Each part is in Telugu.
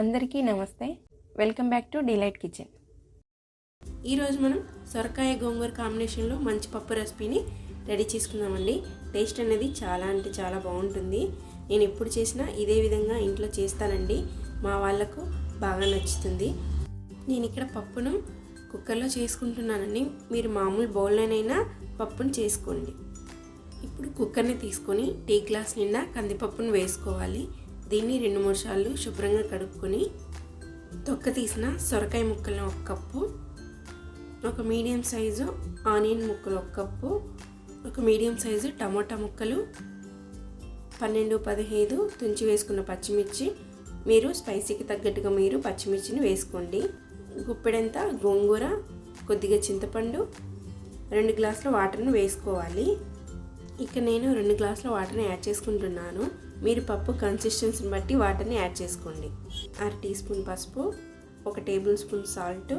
అందరికీ నమస్తే. Welcome back to Delight Kitchen. ఈరోజు మనం సొరకాయ గోంగూర కాంబినేషన్లో మంచి పప్పు రెసిపీని రెడీ చేసుకుందామండి. టేస్ట్ అనేది చాలా అంటే చాలా బాగుంటుంది. నేను ఎప్పుడు చేసినా ఇదే విధంగా ఇంట్లో చేస్తానండి. మా వాళ్ళకు బాగా నచ్చుతుంది. నేను ఇక్కడ పప్పును కుక్కర్లో చేసుకుంటున్నానండి. మీరు మామూలు బౌల్లోనైనా పప్పును చేసుకోండి. ఇప్పుడు కుక్కర్ని తీసుకొని టీ గ్లాస్ నిండా కందిపప్పును వేసుకోవాలి. దీన్ని రెండు మూడు సార్లు శుభ్రంగా కడుక్కొని తొక్క తీసిన సొరకాయ ముక్కలను ఒక కప్పు ఒక మీడియం సైజు ఆనియన్ ముక్కలు ఒక కప్పు ఒక మీడియం సైజు టమోటా ముక్కలు పన్నెండు పదిహేను తుంచి వేసుకున్న పచ్చిమిర్చి. మీరు స్పైసీకి తగ్గట్టుగా మీరు పచ్చిమిర్చిని వేసుకోండి. గుప్పెడంత గోంగూర కొద్దిగా చింతపండు రెండు గ్లాసుల వాటర్ను వేసుకోవాలి. ఇక నేను రెండు గ్లాసుల వాటర్ని యాడ్ చేసుకుంటున్నాను. మీరు పప్పు కన్సిస్టెన్సీని బట్టి వాటర్ని యాడ్ చేసుకోండి. అర టీ స్పూన్ పసుపు ఒక టేబుల్ స్పూన్ సాల్ట్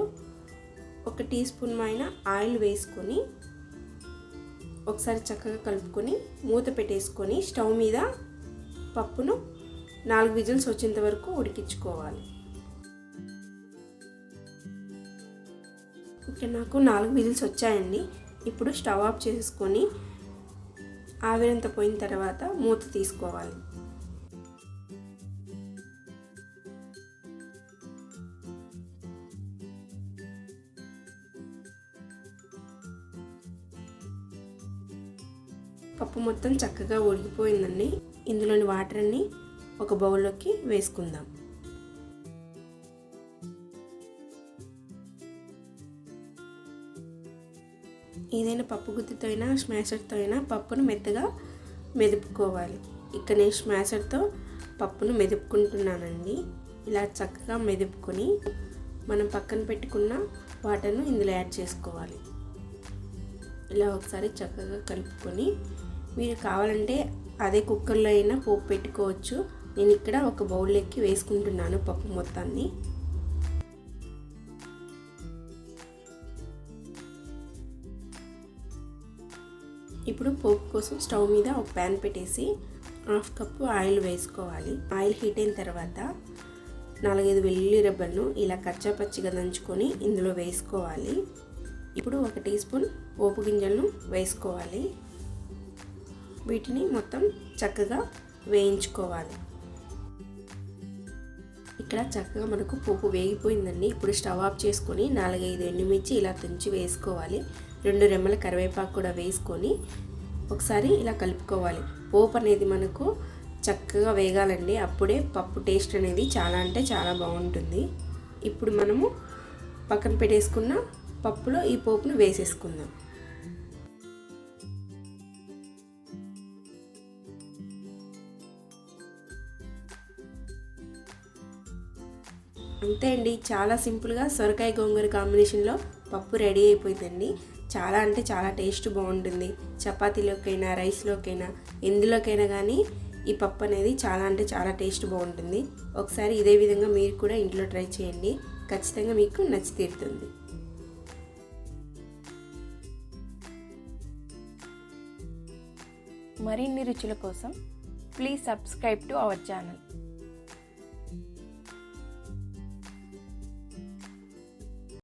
ఒక టీ స్పూన్ మైన ఆయిల్ వేసుకొని ఒకసారి చక్కగా కలుపుకొని మూత పెట్టేసుకొని స్టవ్ మీద పప్పును నాలుగు విజిల్స్ వచ్చేంత వరకు ఉడికించుకోవాలి. ఓకే నాకు నాలుగు విజిల్స్ వచ్చాయండి. ఇప్పుడు స్టవ్ ఆఫ్ చేసుకొని ఆవిరంత పోయిన తర్వాత మూత తీసుకోవాలి. పప్పు మొత్తం చక్కగా ఉడికిపోయిందండి. ఇందులోని వాటర్ అన్ని ఒక బౌల్లోకి వేసుకుందాం. ఏదైనా పప్పు గుత్తితో అయినా స్మాషర్తో అయినా పప్పును మెత్తగా మెదుపుకోవాలి. ఇక్కడ నేను స్మాషర్తో పప్పును మెదుపుకుంటున్నానండి. ఇలా చక్కగా మెదుపుకొని మనం పక్కన పెట్టుకున్న వాటర్ను ఇందులో యాడ్ చేసుకోవాలి. ఇలా ఒకసారి చక్కగా కలుపుకొని మీరు కావాలంటే అదే కుక్కర్లో అయినా పోపు పెట్టుకోవచ్చు. నేను ఇక్కడ ఒక బౌల్లోకి వేసుకుంటున్నాను పప్పు మొత్తాన్ని. ఇప్పుడు పోపు కోసం స్టవ్ మీద ఒక ప్యాన్ పెట్టేసి హాఫ్ కప్పు ఆయిల్ వేసుకోవాలి. ఆయిల్ హీట్ అయిన తర్వాత నాలుగైదు వెల్లుల్లి రెబ్బలను ఇలా కచ్చాపచ్చిగా దంచుకొని ఇందులో వేసుకోవాలి. ఇప్పుడు ఒక టీ స్పూన్ పోపు గింజలను వేసుకోవాలి. వీటిని మొత్తం చక్కగా వేయించుకోవాలి. ఇక్కడ చక్కగా మనకు పోపు వేగిపోయిందండి. ఇప్పుడు స్టవ్ ఆఫ్ చేసుకొని నాలుగైదు ఎండుమిర్చి ఇలా తుంచి వేసుకోవాలి. రెండు రెమ్మల కరివేపాకు కూడా వేసుకొని ఒకసారి ఇలా కలుపుకోవాలి. పోపు అనేది మనకు చక్కగా వేగాలండి. అప్పుడే పప్పు టేస్ట్ అనేది చాలా అంటే చాలా బాగుంటుంది. ఇప్పుడు మనము పక్కన పెట్టేసుకున్న పప్పులో ఈ పోపును వేసేసుకుందాం. అంతే అండి చాలా సింపుల్గా సొరకాయ గోంగూర కాంబినేషన్లో పప్పు రెడీ అయిపోయిందండి. చాలా అంటే చాలా టేస్ట్ బాగుంటుంది. చపాతీలోకైనా రైస్లోకైనా ఎందులోకైనా కానీ ఈ పప్పు అనేది చాలా అంటే చాలా టేస్ట్ బాగుంటుంది. ఒకసారి ఇదే విధంగా మీరు కూడా ఇంట్లో ట్రై చేయండి. ఖచ్చితంగా మీకు నచ్చి తీరుతుంది. మరిన్ని రుచుల కోసం please subscribe to our channel